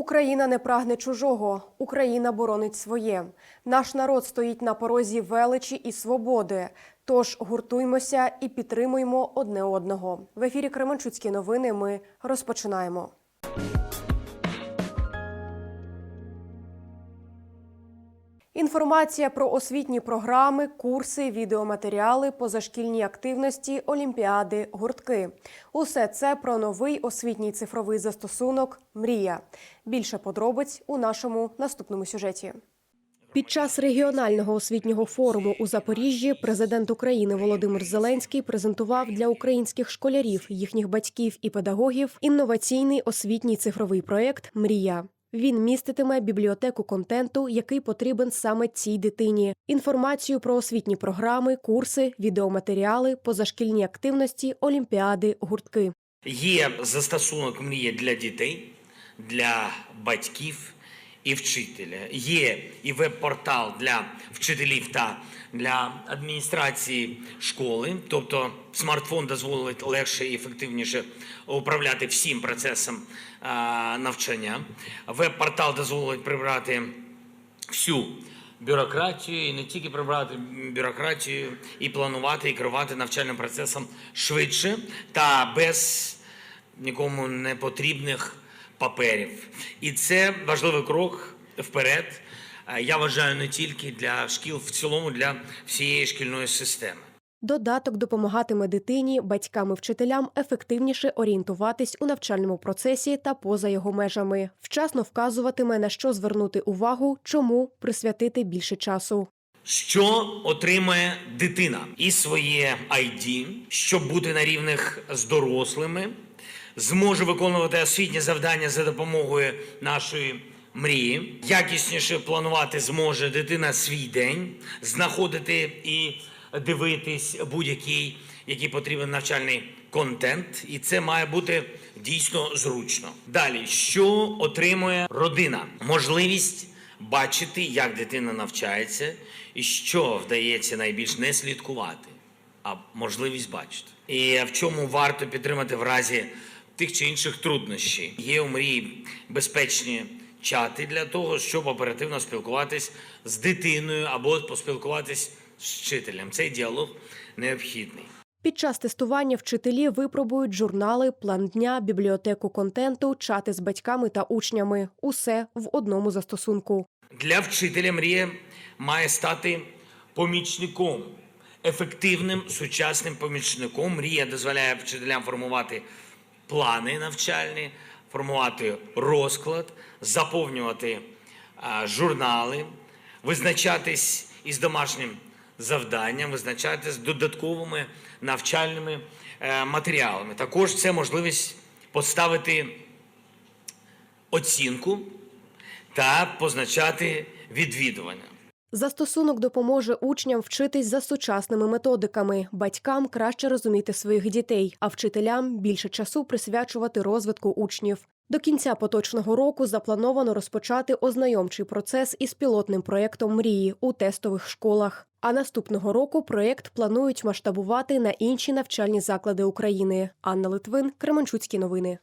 Україна не прагне чужого, Україна боронить своє. Наш народ стоїть на порозі величі і свободи. Тож гуртуймося і підтримуємо одне одного. В ефірі Кременчуцькі новини. Ми розпочинаємо. Інформація про освітні програми, курси, відеоматеріали, позашкільні активності, олімпіади, гуртки. Усе це про новий освітній цифровий застосунок Мрія. Більше подробиць у нашому наступному сюжеті. Під час регіонального освітнього форуму у Запоріжжі президент України Володимир Зеленський презентував для українських школярів, їхніх батьків і педагогів інноваційний освітній цифровий проєкт Мрія. Він міститиме бібліотеку контенту, який потрібен саме цій дитині, інформацію про освітні програми, курси, відеоматеріали, позашкільні активності, олімпіади, гуртки. Є застосунок мрія для дітей, для батьків і вчителя. Є і веб-портал для вчителів та для адміністрації школи. Тобто смартфон дозволить легше і ефективніше управляти всім процесом навчання. Веб-портал дозволить прибрати всю бюрократію і не тільки прибрати бюрократію, і планувати і керувати навчальним процесом швидше та без нікому не потрібних паперів. І це важливий крок вперед. Я вважаю не тільки для шкіл, в цілому для всієї шкільної системи. Додаток допомагатиме дитині, батькам і вчителям ефективніше орієнтуватись у навчальному процесі та поза його межами. Вчасно вказуватиме на що звернути увагу, чому присвятити більше часу. Що отримає дитина і своє ID, щоб бути на рівних з дорослими, зможе виконувати освітні завдання за допомогою нашої мрії, якісніше планувати зможе дитина свій день, знаходити і дивитись будь-який, який потрібен навчальний контент, і це має бути дійсно зручно. Далі, що отримує родина? Можливість бачити, як дитина навчається, і що вдається найбільш не слідкувати, а можливість бачити. І в чому варто підтримати в разі тих чи інших труднощів. Є у мрії безпечні чати для того, щоб оперативно спілкуватись з дитиною або поспілкуватись з вчителем. Цей діалог необхідний. Під час тестування вчителі випробують журнали, план дня, бібліотеку контенту, чати з батьками та учнями. Усе в одному застосунку. Для вчителя мрія має стати помічником, ефективним сучасним помічником. Мрія дозволяє вчителям формувати плани навчальні, формувати розклад, заповнювати журнали, визначатись із домашнім завданням, визначатись додатковими навчальними е, матеріалами. Також це можливість поставити оцінку та позначати відвідування. Застосунок допоможе учням вчитись за сучасними методиками, батькам краще розуміти своїх дітей, а вчителям більше часу присвячувати розвитку учнів. До кінця поточного року заплановано розпочати ознайомчий процес із пілотним проєктом мрії у тестових школах. А наступного року проєкт планують масштабувати на інші навчальні заклади України. Анна Литвин, Кременчуцькі новини.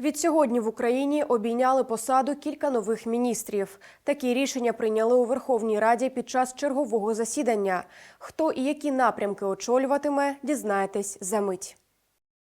Відсьогодні в Україні обійняли посаду кілька нових міністрів. Такі рішення прийняли у Верховній Раді під час чергового засідання. Хто і які напрямки очолюватиме, дізнаєтесь за мить.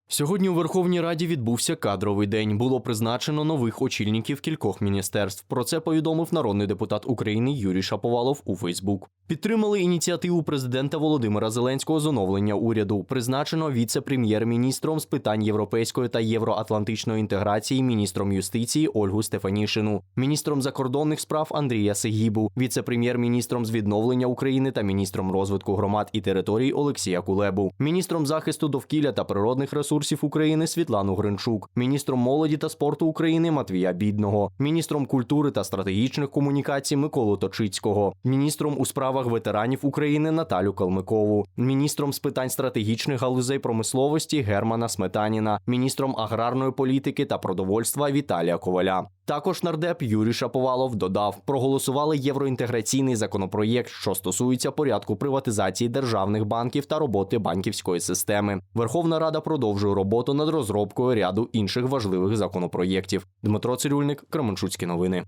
Сьогодні у Верховній Раді відбувся кадровий день. Було призначено нових очільників кількох міністерств. Про це повідомив народний депутат України Юрій Шаповалов у Фейсбук. Підтримали ініціативу президента Володимира Зеленського з оновлення уряду. Призначено віце-прем'єр-міністром з питань європейської та євроатлантичної інтеграції, міністром юстиції Ольгу Стефанішину, міністром закордонних справ Андрія Сигібу, віце-прем'єр-міністром з відновлення України та міністром розвитку громад і територій Олексія Кулебу, міністром захисту довкілля та природних ресурсів України Світлану Гринчук, міністром молоді та спорту України Матвія Бідного, міністром культури та стратегічних комунікацій Миколу Точицького, міністром у справах ветеранів України Наталю Калмикову, міністром з питань стратегічних галузей промисловості Германа Сметаніна, міністром аграрної політики та продовольства Віталія Коваля. Також нардеп Юрій Шаповалов додав, проголосували євроінтеграційний законопроєкт, що стосується порядку приватизації державних банків та роботи банківської системи. Верховна Рада продовжує роботу над розробкою ряду інших важливих законопроєктів. Дмитро Цирюльник, Кременчуцькі новини.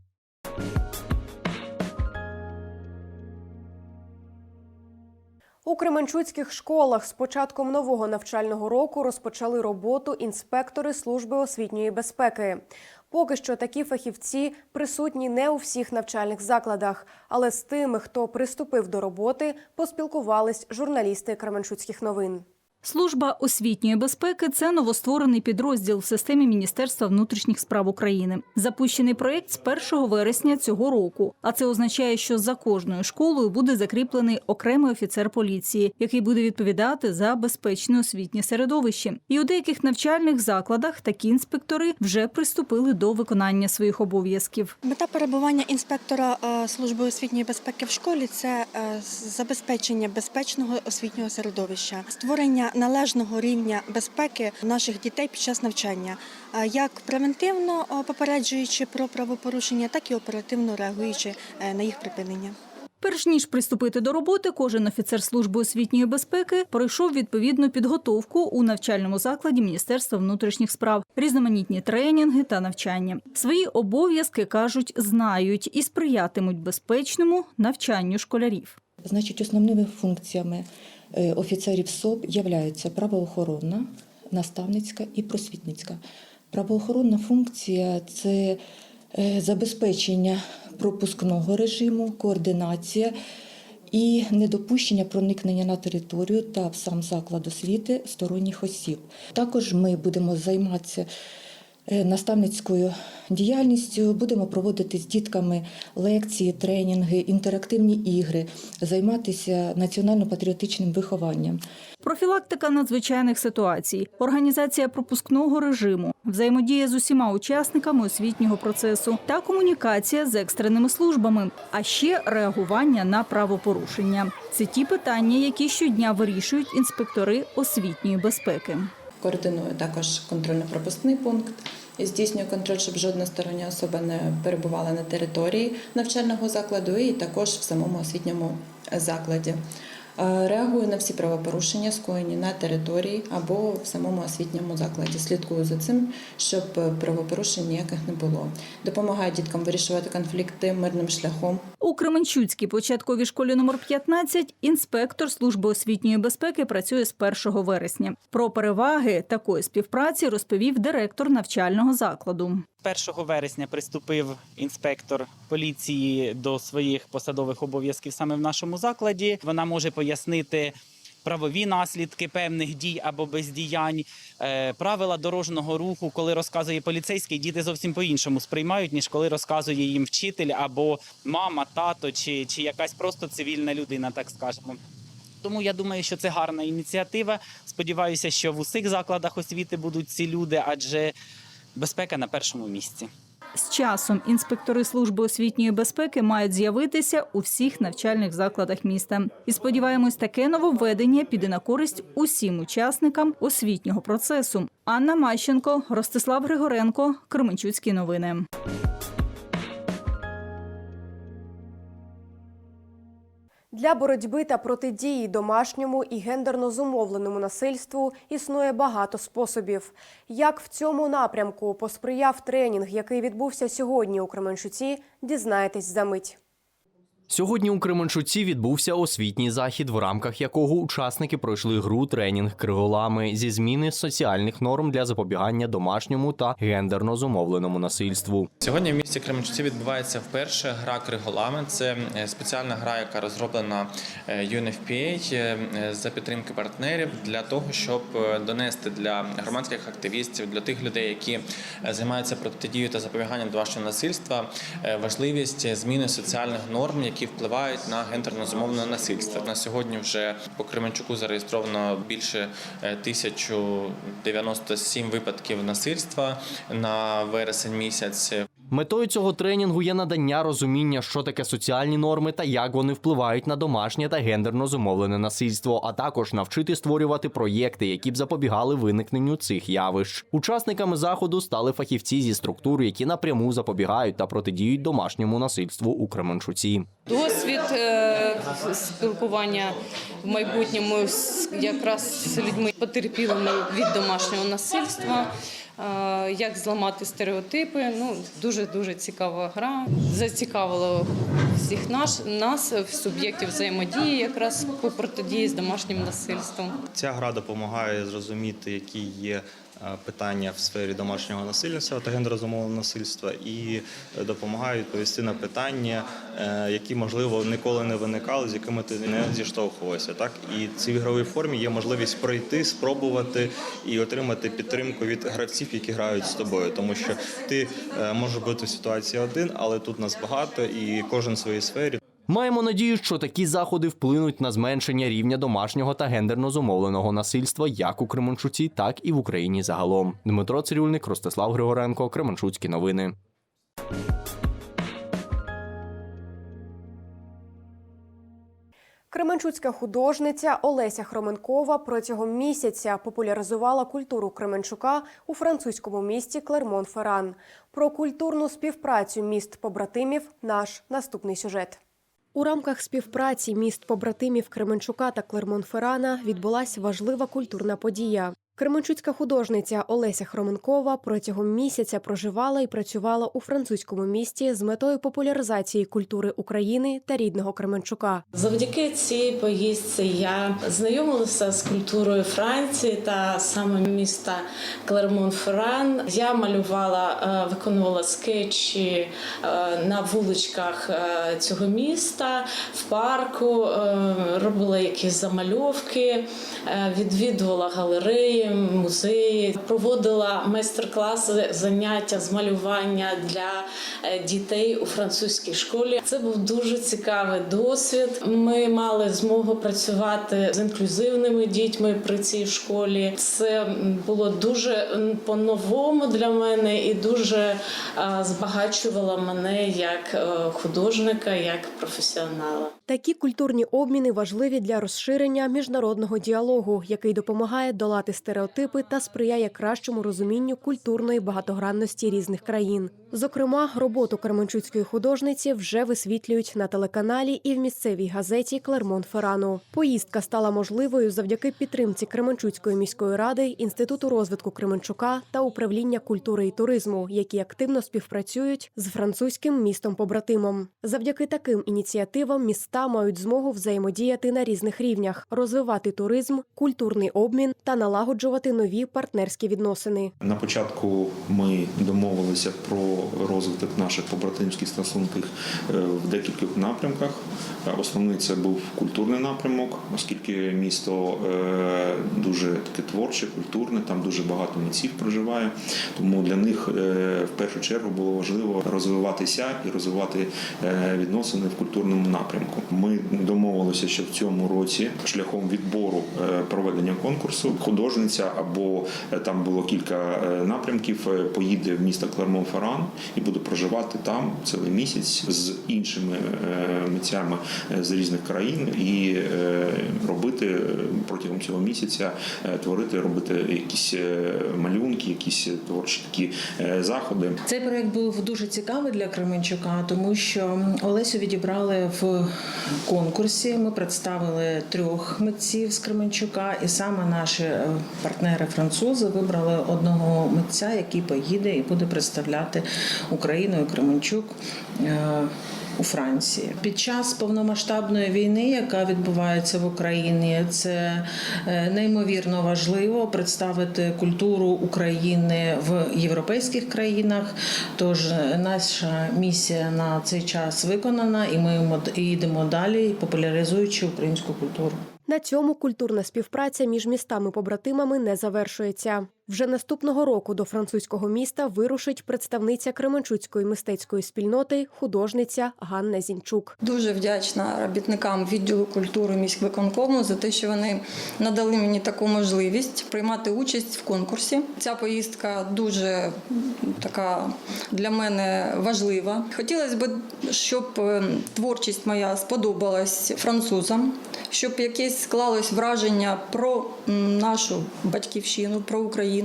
У Кременчуцьких школах з початком нового навчального року розпочали роботу інспектори служби освітньої безпеки. Поки що такі фахівці присутні не у всіх навчальних закладах, але з тими, хто приступив до роботи, поспілкувались журналісти Кременчуцьких новин. Служба освітньої безпеки це новостворений підрозділ в системі Міністерства внутрішніх справ України. Запущений проєкт з 1 вересня цього року. А це означає, що за кожною школою буде закріплений окремий офіцер поліції, який буде відповідати за безпечне освітнє середовище. І у деяких навчальних закладах такі інспектори вже приступили до виконання своїх обов'язків. Мета перебування інспектора е, служби освітньої безпеки в школі це е, забезпечення безпечного освітнього середовища, створення належного рівня безпеки наших дітей під час навчання, як превентивно попереджуючи про правопорушення, так і оперативно реагуючи е, на їх припинення. Перш ніж приступити до роботи, кожен офіцер служби освітньої безпеки пройшов відповідну підготовку у навчальному закладі Міністерства внутрішніх справ, різноманітні тренінги та навчання. Свої обов'язки кажуть, знають і сприятимуть безпечному навчанню школярів. Значить, основними функціями офіцерів СОП являються правоохоронна, наставницька і просвітницька. Правоохоронна функція це е, забезпечення пропускного режиму, координація і недопущення проникнення на територію та в сам заклад освіти сторонніх осіб. Також ми будемо займатися е, наставницькою діяльністю, будемо проводити з дітками лекції, тренінги, інтерактивні ігри, займатися національно-патріотичним вихованням. Профілактика надзвичайних ситуацій, організація пропускного режиму, взаємодія з усіма учасниками освітнього процесу та комунікація з екстреними службами, а ще реагування на правопорушення. Це ті питання, які щодня вирішують інспектори освітньої безпеки. Координую також контрольно-пропускний пункт. Здійснює контроль, щоб жодна стороння особа не перебувала на території навчального закладу і також в самому освітньому закладі. Е, Реагую на всі правопорушення, скоєні на території або в самому освітньому закладі. Слідкую за цим, щоб правопорушень ніяких не було. Допомагаю діткам вирішувати конфлікти мирним шляхом. У Кременчуцькій початковій школі номер 15 інспектор служби освітньої безпеки працює з 1 вересня. Про переваги такої співпраці розповів директор навчального закладу. 1 вересня приступив інспектор поліції до своїх посадових обов'язків саме в нашому закладі. Вона може пояснити. Правові наслідки певних дій або бездіянь, е, правила дорожнього руху, коли розказує поліцейський, діти зовсім по-іншому сприймають, ніж коли розказує їм вчитель або мама, тато чи, чи якась просто цивільна людина, так скажемо. Тому я думаю, що це гарна ініціатива. Сподіваюся, що в усіх закладах освіти будуть ці люди, адже безпека на першому місці. З часом інспектори служби освітньої безпеки мають з'явитися у всіх навчальних закладах міста. І сподіваємось, таке нововведення піде на користь усім учасникам освітнього процесу. Анна Мащенко, Ростислав Григоренко, Кременчуцькі новини. Для боротьби та протидії домашньому і гендерно зумовленому насильству існує багато способів. Як в цьому напрямку посприяв тренінг, який відбувся сьогодні у Кременчуці, дізнаєтесь за мить. Сьогодні у Кременчуці відбувся освітній захід, в рамках якого учасники пройшли гру тренінг криголами зі зміни соціальних норм для запобігання домашньому та гендерно зумовленому насильству. Сьогодні в місті Кременчуці відбувається вперше гра Криголами. Це е, спеціальна гра, яка розроблена е, UNFPA е, за підтримки партнерів для того, щоб донести для громадських активістів, для тих людей, які займаються протидією та запобіганням домашнього насильства, важливість зміни соціальних норм, які впливають на гендерно зумовлене насильство. На сьогодні вже по Кременчуку зареєстровано більше е, 1097 випадків насильства на вересень місяць. Метою цього тренінгу є надання розуміння, що таке соціальні норми та як вони впливають на домашнє та гендерно зумовлене насильство, а також навчити створювати проєкти, які б запобігали виникненню цих явищ. Учасниками заходу стали фахівці зі структур, які напряму запобігають та протидіють домашньому насильству у Кременчуці. Досвід е, спілкування в майбутньому якраз з людьми потерпілими від домашнього насильства. Е, Як зламати стереотипи? Ну дуже дуже цікава гра. Зацікавила всіх наш нас суб'єктів взаємодії, якраз по протидії з домашнім насильством. Ця гра допомагає зрозуміти, які є питання в сфері домашнього насильства та гендерозумовного насильства, і е, допомагає відповісти на питання, е, які можливо ніколи не виникали, з якими ти не зіштовхувався. Так і ці в ігровій формі є можливість пройти, спробувати і отримати підтримку від гравців, які грають з тобою, тому що ти е, можеш бути в ситуації один, але тут нас багато, і кожен в своїй сфері. Маємо надію, що такі заходи вплинуть на зменшення рівня домашнього та гендерно зумовленого насильства як у Кременчуці, так і в Україні загалом. Дмитро Цирюльник, Ростислав Григоренко, Кременчуцькі новини. Кременчуцька художниця Олеся Хроменкова протягом місяця популяризувала культуру Кременчука у французькому місті Клермон-Ферран. Про культурну співпрацю міст побратимів наш наступний сюжет. У рамках співпраці міст побратимів Кременчука та Клермон-Феррана відбулася важлива культурна подія. Кременчуцька художниця Олеся Хроменкова протягом місяця проживала і працювала у французькому місті з метою популяризації культури України та рідного Кременчука. Завдяки цій поїздці я знайомилася з культурою Франції та саме міста Клермон-Ферран. Я малювала, е, виконувала скетчі е, на вуличках е, цього міста, в парку, робила якісь замальовки, відвідувала галереї, музеї, проводила майстер-класи, заняття з малювання для е, дітей у французькій школі. Це був дуже цікавий досвід. Ми мали змогу працювати з інклюзивними дітьми при цій школі. Це було дуже по-новому для мене і дуже е, збагачувало мене як е, художника, як професіонала. Такі культурні обміни важливі для розширення міжнародного діалогу, який допомагає долати стереотипи та сприяє кращому розумінню культурної багатогранності різних країн. Зокрема, роботу Кременчуцької художниці вже висвітлюють на телеканалі і в місцевій газеті Клермон Ферану. Поїздка стала можливою завдяки підтримці Кременчуцької міської ради, інституту розвитку Кременчука та управління культури і туризму, які активно співпрацюють з французьким містом побратимом. Завдяки таким ініціативам міста мають змогу взаємодіяти на різних рівнях, розвивати туризм, культурний обмін та налагоджувати нові партнерські відносини. На початку ми домовилися про розвиток наших побратимських стосунків е, в декількох напрямках. Е, Основний це був культурний напрямок, оскільки місто е, дуже таке творче, культурне, там дуже багато митців проживає. Тому для них в першу чергу було важливо розвиватися і розвивати відносини в культурному напрямку. Ми домовилися, що в цьому році шляхом відбору е, проведення конкурсу художниця або е, там було кілька е, напрямків. Поїде в місто Клермон-Ферран і буде проживати там цілий місяць з іншими митцями з різних країн і робити протягом цього місяця творити, робити якісь малюнки, якісь творчі такі заходи. Цей проект був дуже цікавий для Кременчука, тому що Олесю відібрали в конкурсі. Ми представили трьох митців з Кременчука, і саме наші е, партнери-французи вибрали одного митця, який поїде і буде представляти Україну і Кременчук. У Франції під час повномасштабної війни, яка відбувається в Україні, це е, неймовірно важливо представити культуру України в європейських країнах. Тож е, наша місія на цей час виконана, і ми йдемо далі, популяризуючи українську культуру. На цьому культурна співпраця між містами-побратимами не завершується. Вже наступного року до французького міста вирушить представниця Кременчуцької мистецької спільноти, художниця Ганна Зінчук. Дуже вдячна робітникам відділу культури міськвиконкому за те, що вони надали мені таку можливість приймати участь в конкурсі. Ця поїздка дуже така для мене важлива. Хотілося б, щоб е, творчість моя сподобалась французам, щоб якесь склалось враження про нашу батьківщину, про Україну.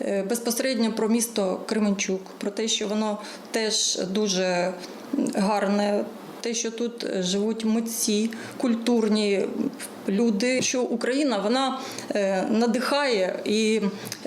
Е, Безпосередньо про місто Кременчук, про те, що воно теж дуже гарне, те, що тут живуть митці, культурні люди, що Україна вона е, надихає і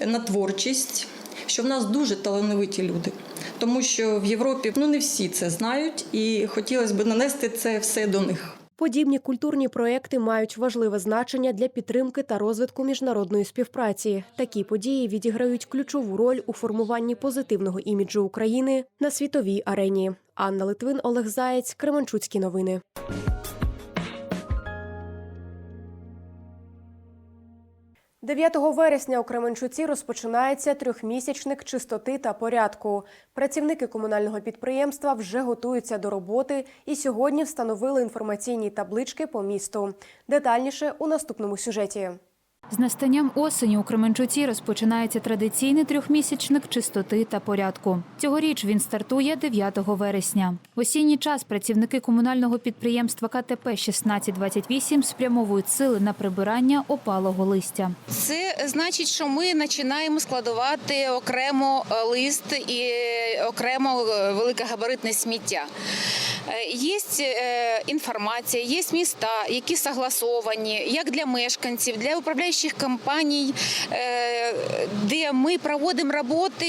на творчість, що в нас дуже талановиті люди. Тому що в Європі ну не всі це знають, і хотілося б нанести це все до них. Подібні культурні проекти мають важливе значення для підтримки та розвитку міжнародної співпраці. Такі події відіграють ключову роль у формуванні позитивного іміджу України на світовій арені. Анна Литвин, Олег Заєць, Кременчуцькі новини. – 9 вересня у Кременчуці розпочинається трьохмісячник чистоти та порядку. Працівники комунального підприємства вже готуються до роботи і сьогодні встановили інформаційні таблички по місту. Детальніше у наступному сюжеті. З настанням осені у Кременчуці розпочинається традиційний трьохмісячник чистоти та порядку. Цьогоріч він стартує 9 вересня. В осінній час працівники комунального підприємства КТП 1628 спрямовують сили на прибирання опалого листя. Це значить, що ми починаємо складувати окремо е, лист і е, окремо е, великогабаритне сміття. Е, Є е, інформація, є міста, які согласовані як для мешканців, для управляючих компаній, е, де ми проводимо роботи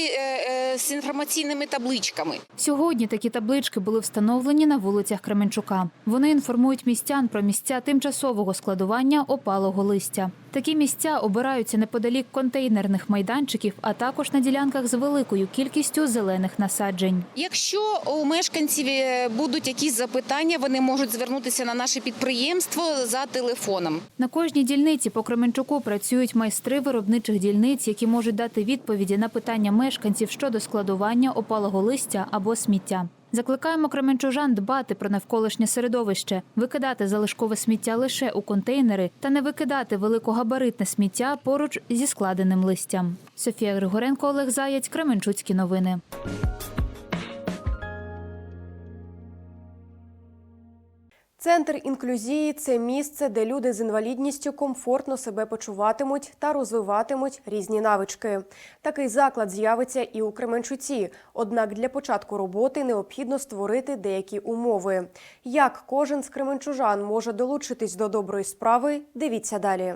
з інформаційними табличками. Сьогодні такі таблички були встановлені на вулицях Кременчука. Вони інформують містян про місця тимчасового складування опалого листя. Такі місця обираються неподалік контейнерних майданчиків, а також на ділянках з великою кількістю зелених насаджень. Якщо у мешканців е, будуть якісь запитання, вони можуть звернутися на наше підприємство за телефоном. На кожній дільниці по Кременчуку працюють майстри виробничих дільниць, які можуть дати відповіді на питання мешканців щодо складування опалого листя або сміття. Закликаємо кременчужан дбати про навколишнє середовище, викидати залишкове сміття лише у контейнери та не викидати великогабаритне сміття поруч зі складеним листям. Софія Григоренко, Олег Заяць, Кременчуцькі новини. Центр інклюзії це місце, де люди з інвалідністю комфортно себе почуватимуть та розвиватимуть різні навички. Такий заклад з'явиться і у Кременчуці. Однак для початку роботи необхідно створити деякі умови. Як кожен з кременчужан може долучитись до доброї справи? Дивіться далі.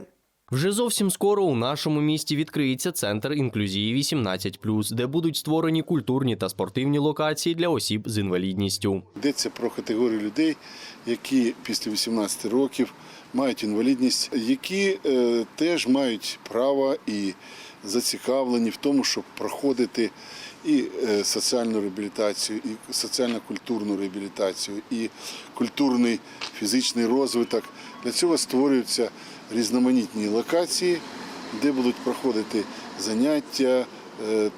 Вже зовсім скоро у нашому місті відкриється центр інклюзії 18+, де будуть створені культурні та спортивні локації для осіб з інвалідністю. Йдеться про категорію людей, які після 18 років мають інвалідність, які е, теж мають право і зацікавлені в тому, щоб проходити і е, соціальну реабілітацію, і соціально-культурну реабілітацію, і культурний фізичний розвиток. Для цього створюються різноманітні локації, де будуть проходити заняття,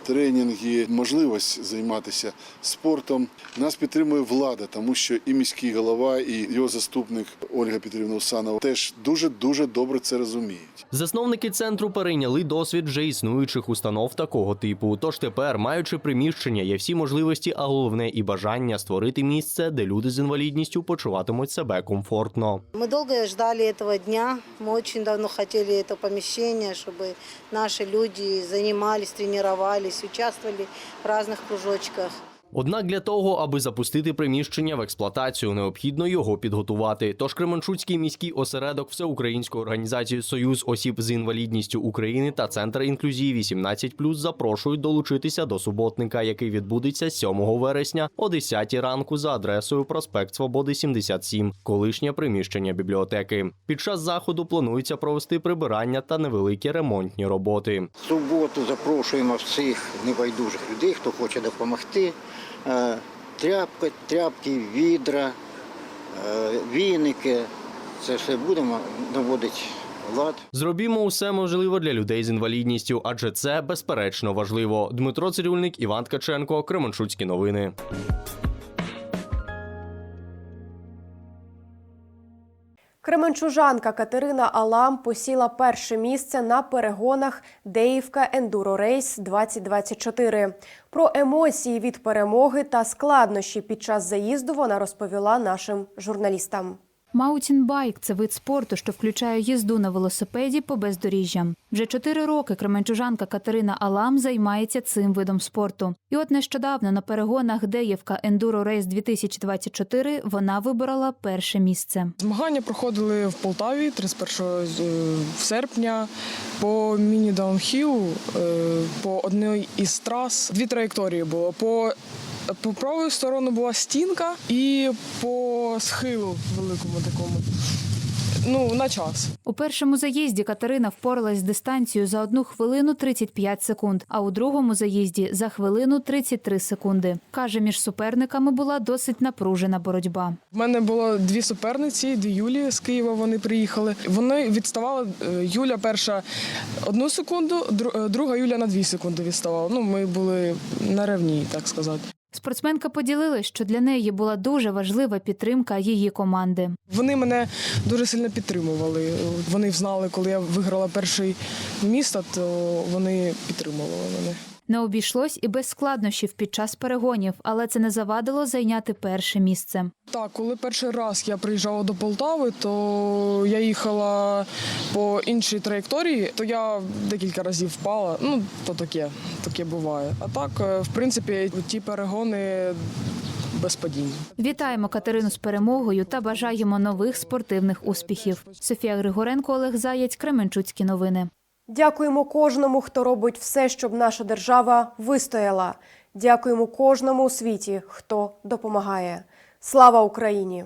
тренінги, можливість займатися спортом. Нас підтримує влада, тому що і міський голова, і його заступник Ольга Петрівна Усанова теж дуже дуже добре це розуміють. Засновники центру перейняли досвід вже існуючих установ такого типу. Тож тепер, маючи приміщення, є всі можливості, а головне і бажання створити місце, де люди з інвалідністю почуватимуть себе комфортно. Мы долго ждали этого дня. Мы очень давно хотели это помещение, чтобы наши люди занимались, тренировались, участвовали в разных кружочках. Однак для того, аби запустити приміщення в експлуатацію, необхідно його підготувати. Тож Кременчуцький міський осередок Всеукраїнської організації Союз осіб з інвалідністю України та Центр інклюзії 18+, запрошують долучитися до суботника, який відбудеться 7 вересня о 10 ранку за адресою проспект Свободи 77, колишнє приміщення бібліотеки. Під час заходу планується провести прибирання та невеликі ремонтні роботи. Суботу запрошуємо всіх небайдужих людей, хто хоче допомогти. Е, Тряпки, тряпки, відра, е, віники, це все будемо наводити лад. Зробімо усе можливе для людей з інвалідністю, адже це безперечно важливо. Дмитро Цирюльник, Іван Ткаченко, Кременчуцькі новини. Кременчужанка Катерина Алам посіла перше місце на перегонах Деївка Ендуро Рейс 2024. Про емоції від перемоги та складнощі під час заїзду вона розповіла нашим журналістам. Маутінбайк це вид спорту, що включає їзду на велосипеді по бездоріжжям. Вже чотири роки кременчужанка Катерина Алам займається цим видом спорту. І от нещодавно на перегонах Деєвка Ендуро Рейс 2024 вона виборола перше місце. Змагання проходили в Полтаві 31 з- е, серпня по міні-даунхілу, е, по одній із трас. Дві траєкторії було. По по правою сторону була стінка і по схилу великому такому. Ну, на час. У першому заїзді Катерина впоралась з дистанцією за 1 хвилину 35 секунд, а у другому заїзді за хвилину 33 секунди. Каже, між суперниками була досить напружена боротьба. В мене було дві суперниці, дві Юлі з Києва. Вони приїхали. Вони відставали. е, Юля перша одну секунду, е, друга Юля на дві секунди відставала. Ну, ми були на рівні, так сказати. Спортсменка поділилась, що для неї була дуже важлива підтримка її команди. Вони мене дуже сильно підтримували. Вони знали, коли я виграла перший місто, то вони підтримували мене. Не обійшлось і без складнощів під час перегонів, але це не завадило зайняти перше місце. Так, коли перший раз я приїжджала до Полтави, то я їхала по іншій траєкторії, то я декілька разів впала. Ну, то таке, таке буває. А так, е, в принципі, ті перегони без падінь. Вітаємо Катерину з перемогою та бажаємо нових спортивних успіхів. Софія Григоренко, Олег Заєць, Кременчуцькі новини. Дякуємо кожному, хто робить все, щоб наша держава вистояла. Дякуємо кожному у світі, хто допомагає. Слава Україні!